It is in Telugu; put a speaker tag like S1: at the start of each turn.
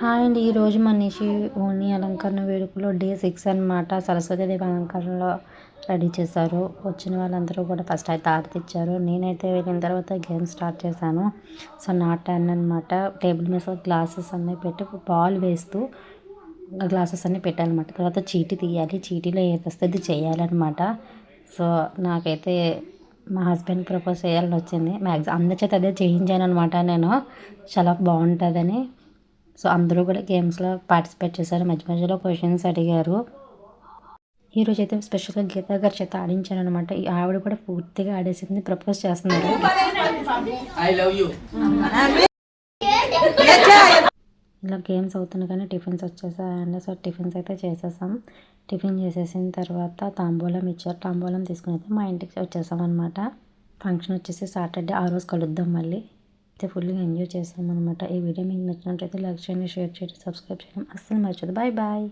S1: హాయ్ అండి. ఈరోజు మనిషి ఓని అలంకరణ వేడుకలో డే సిక్స్ అనమాట సరస్వతీదేవి అలంకరణలో రెడీ చేశారు. వచ్చిన వాళ్ళందరూ కూడా ఫస్ట్ అయితే ఆర్తి ఇచ్చారు. నేనైతే వెళ్ళిన తర్వాత గేమ్ స్టార్ట్ చేశాను. సో నా టర్న్ అనమాట టేబుల్ మీద గ్లాసెస్ అన్నీ పెట్టి బాల్ వేస్తూ గ్లాసెస్ అన్నీ పెట్టాలన్నమాట. తర్వాత చీటీ తీయాలి. చీటీలో ఏది వస్తుంది అది చేయాలన్నమాట. సో నాకైతే మా హస్బెండ్ ప్రపోజ్ చేయాలని వచ్చింది. మ్యాక్సిమం అందరి చేత అదే చేయించాను అనమాట నేను. చాలా బాగుంటుందని సో అందరూ కూడా గేమ్స్లో పార్టిసిపేట్ చేశారు. మధ్య మధ్యలో క్వశ్చన్స్ అడిగారు. ఈరోజు అయితే స్పెషల్గా గీతా గారి చేత ఆడించాను అనమాట ఆవిడ కూడా పూర్తిగా ఆడేసింది ప్రపోజ్ చేస్తున్నారు.
S2: ఐ లవ్ యూ
S1: ఇలా గేమ్స్ అవుతున్నా కానీ టిఫిన్స్ వచ్చేసాయండి సో టిఫిన్స్ అయితే చేసేసాం. టిఫిన్ చేసేసిన తర్వాత తాంబూలం ఇచ్చారు. తాంబూలం తీసుకుని అయితే మా ఇంటికి వచ్చేసాం అనమాట ఫంక్షన్ వచ్చేసి సాటర్డే ఆ రోజు కలుద్దాం మళ్ళీ. అయితే ఫుల్గా ఎంజాయ్ చేసాం అనమాట ఈ వీడియో మీకు నచ్చినట్లయితే లైక్ చేయండి షేర్ చేయండి సబ్స్క్రైబ్ చేయడం అస్సలు మర్చిపోదు బాయ్ బాయ్.